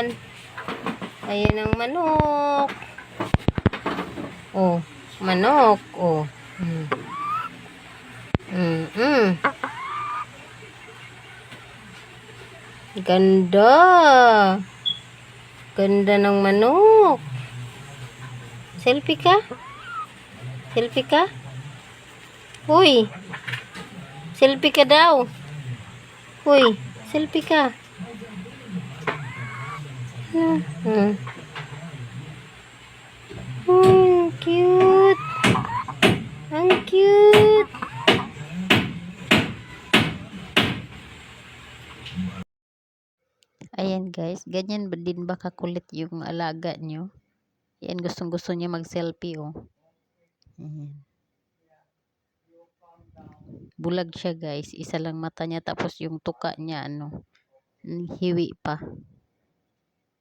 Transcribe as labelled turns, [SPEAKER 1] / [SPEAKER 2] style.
[SPEAKER 1] Ayan. Ayan ang manok. Oh, manok. Oh. Mm. Mm, mm. Ganda. Ganda ng manok. Selfie ka? Selfie ka? Uy. Selfie ka daw. Uy, selfie ka. Hmm. Hmm. Cute. Ang cute. Ayan guys, ganyan din ba kakulit yung alaga nyo? Yan, gustong gusto niya mag-selfie oh. Ayan. Bulag siya guys, isa lang mata niya tapos yung tuka niya ano, hiwi pa.